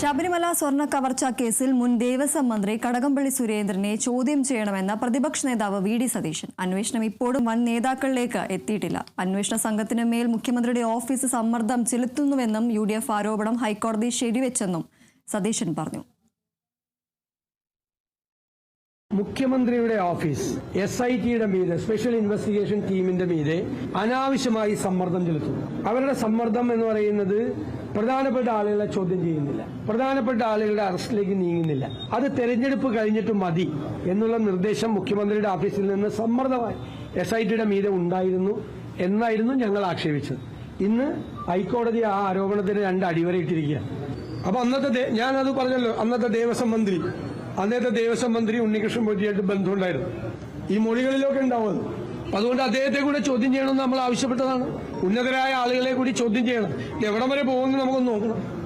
ശബരിമല സ്വർണ കവർച്ചാ കേസിൽ മുൻ ദേവസ്വം മന്ത്രി കടകംപള്ളി സുരേന്ദ്രനെ ചോദ്യം ചെയ്യണമെന്ന പ്രതിപക്ഷ നേതാവ് വി ഡി സതീശൻ. അന്വേഷണം ഇപ്പോഴും വൻ നേതാക്കളിലേക്ക് എത്തിയിട്ടില്ല. അന്വേഷണ സംഘത്തിന് മേൽ മുഖ്യമന്ത്രിയുടെ ഓഫീസ് സമ്മർദ്ദം ചെലുത്തുന്നുവെന്നും യു ആരോപണം ഹൈക്കോടതി ശരിവെച്ചെന്നും സതീശൻ പറഞ്ഞു. മുഖ്യമന്ത്രിയുടെ ഓഫീസ് എസ് ഐ ടിയുടെ മീതെ സ്പെഷ്യൽ ഇൻവെസ്റ്റിഗേഷൻ ടീമിന്റെ മീതെ അനാവശ്യമായി സമ്മർദ്ദം ചെലുത്തുന്നു. അവരുടെ സമ്മർദ്ദം എന്ന് പറയുന്നത് പ്രധാനപ്പെട്ട ആളുകളെ ചോദ്യം ചെയ്യുന്നില്ല. പ്രധാനപ്പെട്ട ആളുകളുടെ അറസ്റ്റിലേക്ക് നീങ്ങുന്നില്ല. അത് തെരഞ്ഞെടുപ്പ് കഴിഞ്ഞിട്ട് മതി എന്നുള്ള നിർദ്ദേശം മുഖ്യമന്ത്രിയുടെ ഓഫീസിൽ നിന്ന് സമ്മർദ്ദമായി എസ് ഐ ടിയുടെ മീതെ ഉണ്ടായിരുന്നു എന്നായിരുന്നു ഞങ്ങൾ ആക്ഷേപിച്ചത്. ഇന്ന് ഹൈക്കോടതി ആ ആരോപണത്തിന് രണ്ട് അടിവരയിട്ടിരിക്കുക അപ്പൊ അന്നത്തെ ഞാൻ ഞാനത് പറഞ്ഞല്ലോ അന്നത്തെ ദേവസ്വം മന്ത്രി അന്നത്തെ ദേവസ്വം മന്ത്രി ഉണ്ണികൃഷ്ണൻ പോറ്റിയായിട്ട് ബന്ധമുണ്ടായിരുന്നു. ഈ മൊഴികളിലൊക്കെ ഉണ്ടാവുന്നത് അതുകൊണ്ട് അദ്ദേഹത്തെ കൂടെ ചോദ്യം ചെയ്യണമെന്ന് നമ്മൾ ആവശ്യപ്പെട്ടതാണ്. ഉന്നതരായ ആളുകളെ കൂടി ചോദ്യം ചെയ്യണം. എവിടം വരെ പോകുമെന്ന് നമുക്കൊന്ന് നോക്കണം.